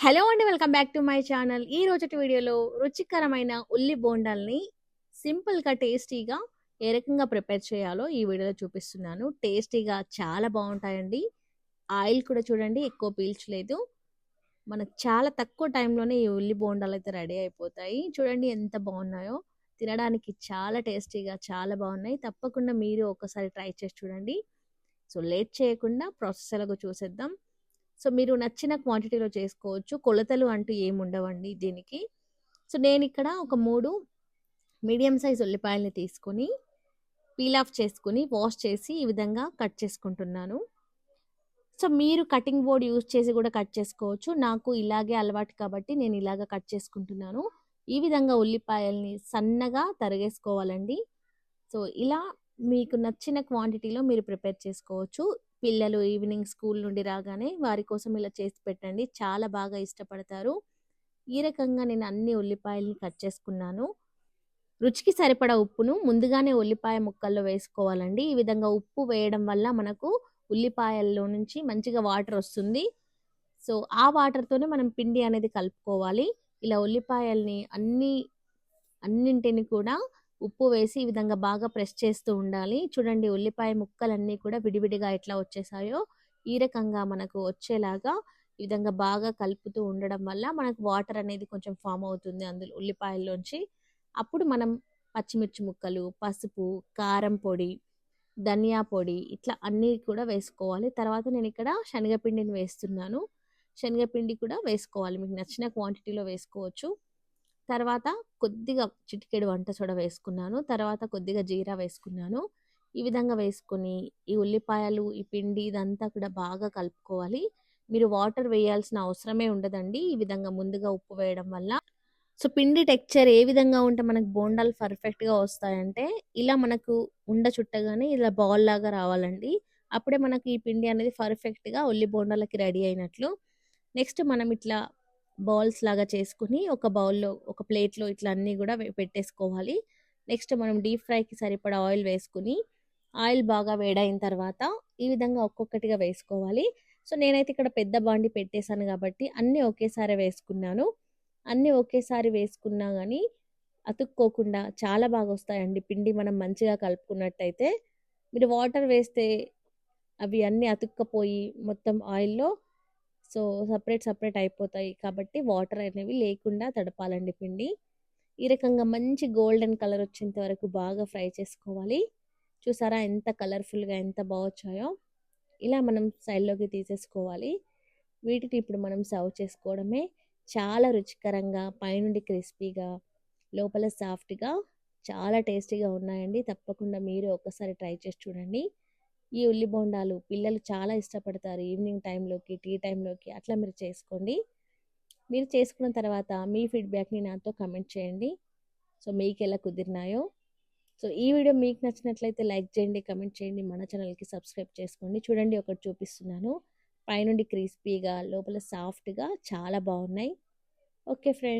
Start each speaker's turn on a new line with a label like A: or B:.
A: Hello అండి welcome back to my channel ఈ రోజుటి వీడియోలో రుచికరమైన ఉల్లి బోండాల్ని సింపుల్గా టేస్టీగా ఏ రకంగా ప్రిపేర్ చేయాలో ఈ వీడియోలో చూపిస్తున్నాను. టేస్టీగా చాలా బాగుంటాయండి. ఆయిల్ కూడా చూడండి ఎక్కువ పీల్చలేదు. మనకు చాలా తక్కువ టైంలోనే ఈ ఉల్లి బోండాలు అయితే రెడీ అయిపోతాయి. చూడండి ఎంత బాగున్నాయో. తినడానికి చాలా టేస్టీగా చాలా బాగున్నాయి. తప్పకుండా మీరు ఒకసారి ట్రై చేసి చూడండి. సో లేట్ చేయకుండా ప్రాసెస్ ఎలాగో చూసేద్దాం. సో మీరు నచ్చిన క్వాంటిటీలో చేసుకోవచ్చు. కొలతలు అంటూ ఏముండవండి దీనికి. సో నేను ఇక్కడ ఒక మూడు మీడియం సైజ్ ఉల్లిపాయలని తీసుకొని పీల్ ఆఫ్ చేసుకుని వాష్ చేసి ఈ విధంగా కట్ చేసుకుంటున్నాను. సో మీరు కటింగ్ బోర్డ్ యూజ్ చేసి కూడా కట్ చేసుకోవచ్చు. నాకు ఇలాగే అలవాటు కాబట్టి నేను ఇలాగ కట్ చేసుకుంటున్నాను. ఈ విధంగా ఉల్లిపాయల్ని సన్నగా తరిగేసుకోవాలండి. సో ఇలా మీకు నచ్చిన క్వాంటిటీలో మీరు ప్రిపేర్ చేసుకోవచ్చు. పిల్లలు ఈవినింగ్ స్కూల్ నుండి రాగానే వారి కోసం ఇలా చేసి పెట్టండి. చాలా బాగా ఇష్టపడతారు. ఈ రకంగా నేను అన్ని ఉల్లిపాయల్ని కట్ చేసుకున్నాను. రుచికి సరిపడా ఉప్పును ముందుగానే ఉల్లిపాయ ముక్కల్లో వేసుకోవాలండి. ఈ విధంగా ఉప్పు వేయడం వల్ల మనకు ఉల్లిపాయల్లో నుంచి మంచిగా వాటర్ వస్తుంది. సో ఆ వాటర్తోనే మనం పిండి అనేది కలుపుకోవాలి. ఇలా ఉల్లిపాయల్ని అన్ని అన్నింటిని కూడా ఉప్పు వేసి ఈ విధంగా బాగా ప్రెస్ చేస్తూ ఉండాలి. చూడండి ఉల్లిపాయ ముక్కలన్నీ కూడా విడివిడిగా ఎట్లా వచ్చేసాయో ఈ రకంగా మనకు వచ్చేలాగా ఈ విధంగా బాగా కలుపుతూ ఉండడం వల్ల మనకు వాటర్ అనేది కొంచెం ఫామ్ అవుతుంది అందులో ఉల్లిపాయల్లోంచి. అప్పుడు మనం పచ్చిమిర్చి ముక్కలు పసుపు కారం పొడి ధనియా పొడి ఇట్లా అన్నీ కూడా వేసుకోవాలి. తర్వాత నేను ఇక్కడ శనగపిండిని వేస్తున్నాను. శనగపిండి కూడా వేసుకోవాలి. మీకు నచ్చిన క్వాంటిటీలో వేసుకోవచ్చు. తర్వాత కొద్దిగా చిటికెడు వంట సోడా వేసుకున్నాను. తర్వాత కొద్దిగా జీరా వేసుకున్నాను. ఈ విధంగా వేసుకొని ఈ ఉల్లిపాయలు ఈ పిండి ఇదంతా కూడా బాగా కలుపుకోవాలి. మీరు వాటర్ వేయాల్సిన అవసరమే ఉండదండి. ఈ విధంగా ముందుగా ఉప్పు వేయడం వల్ల. సో పిండి టెక్చర్ ఏ విధంగా ఉంటే మనకు బోండాలు పర్ఫెక్ట్గా వస్తాయంటే ఇలా మనకు ఉండ చుట్టగానే ఇలా బాల్ లాగా రావాలండి. అప్పుడే మనకి ఈ పిండి అనేది పర్ఫెక్ట్గా ఉల్లి బోండాలకి రెడీ అయినట్లు. నెక్స్ట్ మనం ఇట్లా బాల్స్ లాగా చేసుకుని ఒక బౌల్లో ఒక ప్లేట్లో ఇట్లా అన్నీ కూడా పెట్టేసుకోవాలి. నెక్స్ట్ మనం డీప్ ఫ్రైకి సరిపడా ఆయిల్ వేసుకుని ఆయిల్ బాగా వేడైన తర్వాత ఈ విధంగా ఒక్కొక్కటిగా వేసుకోవాలి. సో నేనైతే ఇక్కడ పెద్ద బాండి పెట్టేశాను కాబట్టి అన్నీ ఒకేసారి వేసుకున్నాను. అన్నీ ఒకేసారి వేసుకున్నా కానీ అతుక్కోకుండా చాలా బాగా వస్తాయండి. పిండి మనం మంచిగా కలుపుకున్నట్టయితే. మీరు వాటర్ వేస్తే అవి అన్నీ అతుక్కపోయి మొత్తం ఆయిల్లో సో సపరేట్ సపరేట్ అయిపోతాయి. కాబట్టి వాటర్ అనేవి లేకుండా తడపాలండి పిండి. ఈ రకంగా మంచి గోల్డెన్ కలర్ వచ్చేంత వరకు బాగా ఫ్రై చేసుకోవాలి. చూసారా ఎంత కలర్ఫుల్గా ఎంత బాగొచ్చాయో ఇలా మనం సైడ్లోకి తీసేసుకోవాలి. వీటిని ఇప్పుడు మనం సర్వ్ చేసుకోవడమే. చాలా రుచికరంగా పైనుండి క్రిస్పీగా లోపల సాఫ్ట్గా చాలా టేస్టీగా ఉన్నాయండి. తప్పకుండా మీరు ఒకసారి ట్రై చేసి చూడండి. ఈ ఉల్లి బోండాలు పిల్లలు చాలా ఇష్టపడతారు ఈవినింగ్ టైంలోకి టీ టైంలోకి అట్లా మీరు చేసుకోండి. మీరు చేసుకున్న తర్వాత మీ ఫీడ్బ్యాక్ని నాతో కమెంట్ చేయండి. సో మీకు ఎలా కుదిరినాయో. సో ఈ వీడియో మీకు నచ్చినట్లయితే లైక్ చేయండి కమెంట్ చేయండి మన ఛానల్కి సబ్స్క్రైబ్ చేసుకోండి. చూడండి ఒకటి చూపిస్తున్నాను. పైనుండి క్రిస్పీగా లోపల సాఫ్ట్గా చాలా బాగున్నాయి. Okay friends.